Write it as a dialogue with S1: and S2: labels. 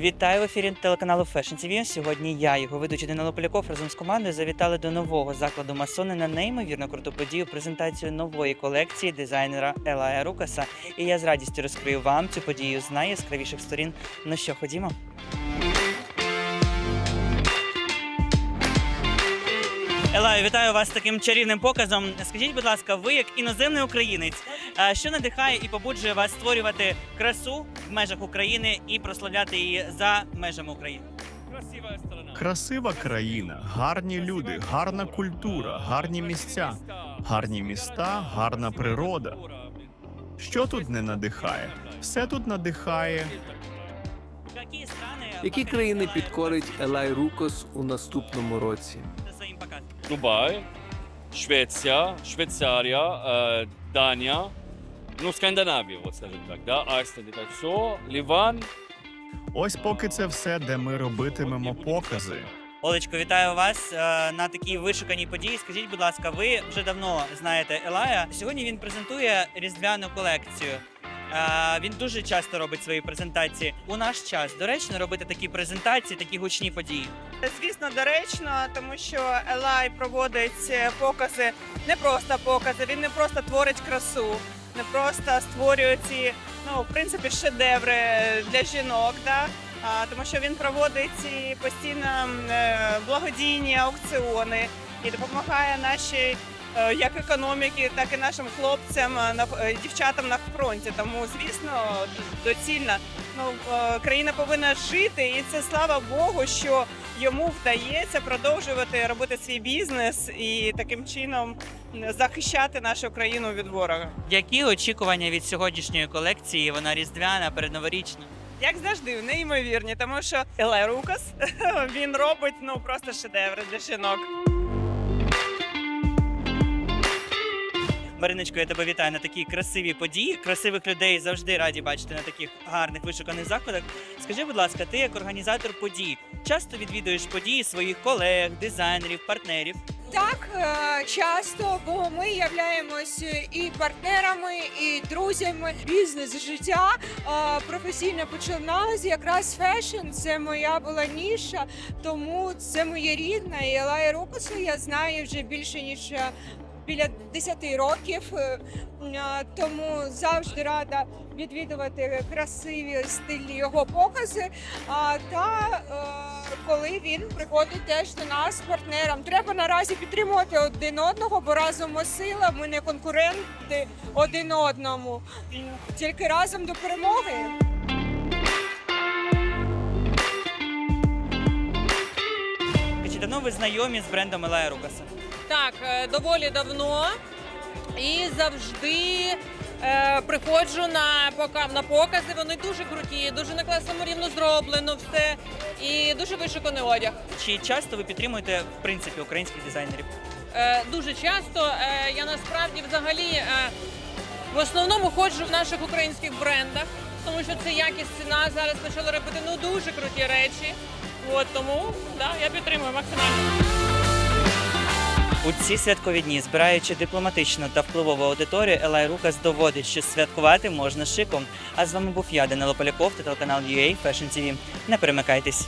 S1: Вітаю в ефірі телеканалу Fashion TV. Сьогодні я, його ведучий Данило Поляков, разом з командою завітали до нового закладу Масони на неймовірно круту подію презентацію нової колекції дизайнера Елая Рукаса. І я з радістю розкрию вам цю подію з найяскравіших сторін. Ну що, ходімо. Елаю, вітаю вас з таким чарівним показом. Скажіть, будь ласка, ви як іноземний українець, що надихає і побуджує вас створювати красу в межах України і прославляти її за межами України?
S2: Красива країна, гарні люди, гарна культура, гарні місця, гарні міста, гарна природа. Що тут не надихає? Все тут надихає.
S1: Які
S3: Які країни підкорить Елай Рукос у наступному році?
S4: Дубай, Швеція, Швейцарія, Данія, ну, Скандинавія, от скажімо так, да, Айсланд і так все, Ліван,
S2: Ось поки це все, де ми робитимемо покази.
S1: Олечко, вітаю вас е, на такій вишуканій події. Скажіть, будь ласка, ви вже давно знаєте Елая. Сьогодні він презентує різдвяну колекцію. Е, Він дуже часто робить свої презентації. У наш час доречно робити такі презентації, такі гучні події.
S5: Звісно, доречно, тому що Елай проводить е, покази, не просто покази, він не просто творить красу, не просто створює ці, ну, в принципі, шедеври для жінок, да? а, тому що він проводить і постійно е, благодійні аукціони і допомагає нашій як економіки, так і нашим хлопцям, е, на е, дівчатам на фронті. Тому, звісно, доцільно. Ну, е, країна повинна жити, і це слава Богу, що йому вдається продовжувати робити свій бізнес і таким чином захищати нашу країну від ворога.
S1: Які очікування від сьогоднішньої колекції? Вона різдвяна, передноворічна.
S5: Як завжди, неймовірні, тому що Еле Рукас він робить ну просто шедеври для жінок.
S1: Мариночко, я тебе вітаю на такій красивій події. Красивих людей завжди раді бачити на таких гарних вишуканих заходах. Скажи, будь ласка, ти як організатор подій часто відвідуєш події своїх колег, дизайнерів, партнерів.
S6: Так, е, часто, бо ми являємось і партнерами, і друзями. Бізнес життя е, професійно починалось якраз фешн. Це моя була ніша, тому це моє рідне. І Елая Рукасу я знаю вже більше ніж. Біля 10 років, Е, тому завжди рада відвідувати красиві стильні його покази. Та е, коли він приходить теж до нас з партнером, треба наразі підтримувати один одного, бо разом ми сила, ми не конкуренти один одному, тільки разом до перемоги.
S1: Чи давно ви знайомі з брендом Елая Рукаса?
S7: Так, е, доволі давно і завжди е, приходжу на на покази. Вони дуже круті, дуже на класному рівну зроблено все і дуже вишуканий одяг.
S1: Чи часто ви підтримуєте в принципі українських дизайнерів?
S7: Е, дуже часто е, я насправді взагалі е, в основному ходжу в наших українських брендах, тому що це якість ціна. Зараз почали робити ну дуже круті речі. От тому да, я підтримую максимально.
S1: У ці святкові дні, збираючи дипломатичну та впливову аудиторію, Елай Рукас доводить, що святкувати можна шиком. А з вами був я, Данило Поляков та телеканал UA Fashion TV. Не перемикайтесь.